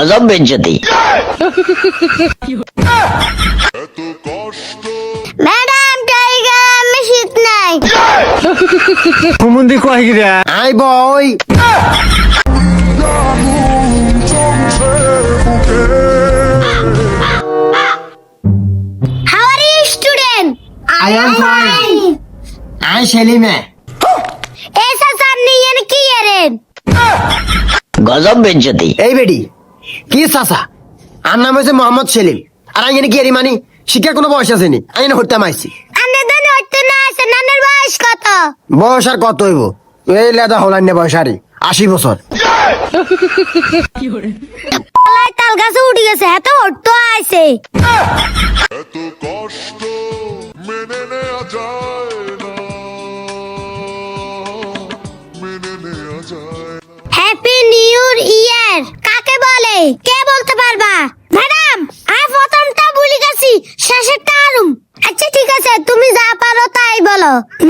গজব বেজ্জতি madam tiger আমি শীত নাই কুমুন্দি কয় গিরা আই বই how are you student I am fine. I সেলিমে ऐसा सर नहीं है की यारेन গজব বেজ্জতি এই বেডি কি চাচা? আর নাম হয়েছে মোহাম্মদ সেলিম আর আমি কি এরি মানি? শিক্ষা কোনো বয়স আছে নি? আমি না হরতে মাইছি বয়স কত? বয়স আর কত হইব? এই লেদা হলান না বয়স আরে আশি বছর তাল গাছে উঠে গেছে এত হট্ট আছে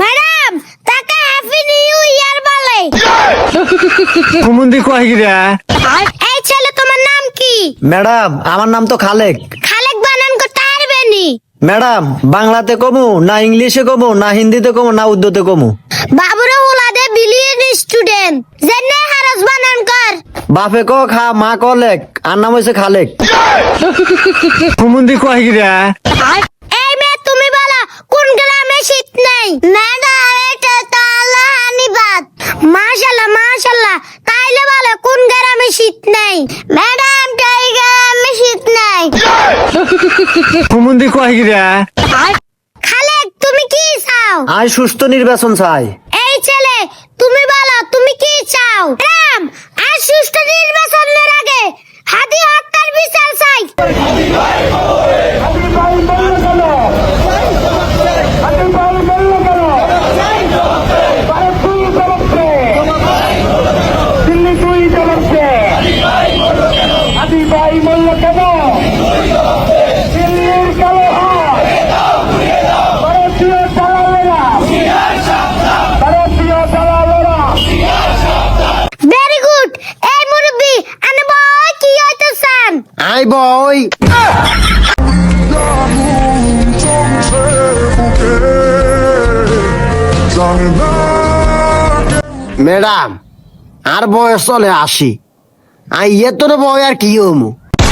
ম্যাডাম তাকে হ্যাপি নিউ ইয়ার বলে। কুমুন্দি কয় গিরা এই ছেলে তোমার নাম কি? ম্যাডাম আমার নাম তো খালেক। খালেক বানান করতে ম্যাডাম বাংলাতে কমু না ইংলিশে কমু না হিন্দিতে কমু না উর্দুতে কমু? বাবুরা ওলাদে বিলিয়ন স্টুডেন্ট জেনে হারস বানান কর। বাপে ক খা মা ক লেক আর নাম হয়েছে খালেক। কুমুন্দি কয় গিরা এই মেয়ে তুমি বলো কোন গ্রামে শীত নেই ম্যাডাম এটা তো আল্লাহ হানিবাদ মাশাল্লাহ তাইলে বলো কোন গ্রামে শীত নাই? ম্যাডাম কই গ্রামে শীত নাই। কুমুন্দি কয় গিরা? খালেক তুমি কি চাও? আর সুস্থ নির্বাচন চাই। এই ছেলে তুমি বলো তুমি কি চাও? ম্যাডাম আজ সুষ্ঠু ভাই মূল্য কেন? দিল্লির কালো হাত। ভারতীয় দালালেরা। ভারতীয় দালালেরা। ভেরি গুড এই মুরব্বি আনে বই কি আই বই ম্যাডাম আর বয়স চলে আশি। আই ইয়ে তোর বয় আর কি হমু